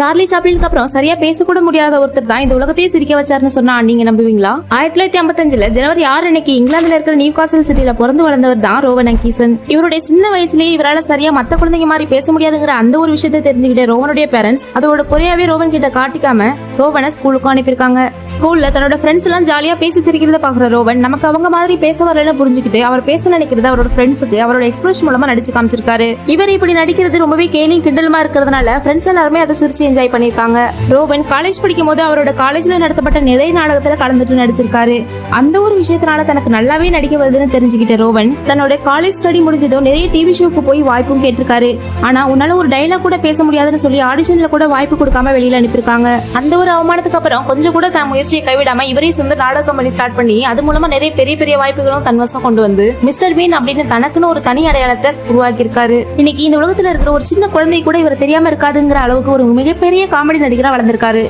Charlie சாப்ளினுக்கு அப்புறம் சரியா பேசக்கூட முடியாத ஒருத்தர் தான் இந்த உலகத்தையே சிரிக்க வச்சாருன்னு சொன்னா நீங்க நம்புவீங்களா? ஆயிரத்தி தொள்ளாயிரத்தி ஐம்பத்தஞ்சுல ஜனவரி ஆறு அன்னைக்கு இங்கிலாந்துல இருக்கிற நியூ காசல் சிட்டில பிறந்து வளர்ந்தவர் தான் ரோவன் அங்கீசன் இவருடைய சின்ன வயசுலயே இவரால சரியா மத்த குழந்தைங்க மாதிரி பேச முடியாதுங்கிற அந்த ஒரு விஷயத்தை தெரிஞ்சுக்கிட்ட ரோவனுடைய பேரண்ட்ஸ் அதோட குறையாவே ரோவன் கிட்ட காட்டிக்காம ரோவனை ஸ்கூலுக்கு அனுப்பியிருக்காங்க. ஸ்கூல்ல தன்னோட ஃப்ரெண்ட்ஸ் எல்லாம் ஜாலியா பேசி சிரிக்கிறத பாக்குற ரோவன் நமக்கு அவங்க மாதிரி பேச வரலன்னு புரிஞ்சுக்கிட்டு அவர் பேச நினைக்கிறது அவரோட ஃப்ரெண்ட்ஸுக்கு அவரோட எக்ஸ்பிரஷன் மூலமா நடிச்சு காமிச்சிருக்காரு. இவர் இப்படி நடிக்கிறது ரொம்பவே கேலி கிண்டலுமா இருக்கிறதுனால ஃப்ரெண்ட்ஸ் எல்லாருமே அதை சிரிச்சு என்ஜாய் பண்ணியிருக்காங்க ரோவன் காலேஜ் படிக்கும் போது அவரோட காலேஜில் நடத்தப்பட்ட நிறைய நாடகத்தில் கலந்துட்டு நடிச்சிருக்காரு. அந்த ஒரு விஷயத்தினால தனக்கு நல்லாவே நடிக்க வருதுன்னு தெரிஞ்சுக்கிட்ட ரோவன் தன்னோட காலேஜ் ஸ்டடி முடிஞ்சதும் நிறைய டிவி ஷோக்கு போய் வாய்ப்பும் கேட்டிருக்காரு. ஆனா உன்னால ஒரு டைலாக் கூட பேச முடியாதுன்னு சொல்லி ஆடிஷன்ல கூட வாய்ப்பு கொடுக்காம வெளியில அனுப்பியிருக்காங்க. அந்த ஒரு அவமானத்துக்கு அப்புறம் கொஞ்சம் கூட தன் முயற்சியை கைவிடாம இவரே சொந்த நாடக கம்பெனி ஸ்டார்ட் பண்ணி அது மூலமா நிறைய பெரிய பெரிய வாய்ப்புகளும் தன்வசம் கொண்டு வந்து மிஸ்டர் பீன் அப்படின்னு தனக்குன்னு ஒரு தனி அடையாளத்தை உருவாக்கியிருக்காரு. இன்னைக்கு இந்த உலகத்துல இருக்கிற ஒரு சின்ன குழந்தை கூட இவர் தெரியாம இருக்காதுங்கிற அளவுக்கு ஒரு மிக மிகப்பெரிய காமெடி நடிகரா வளர்ந்திருக்காரு.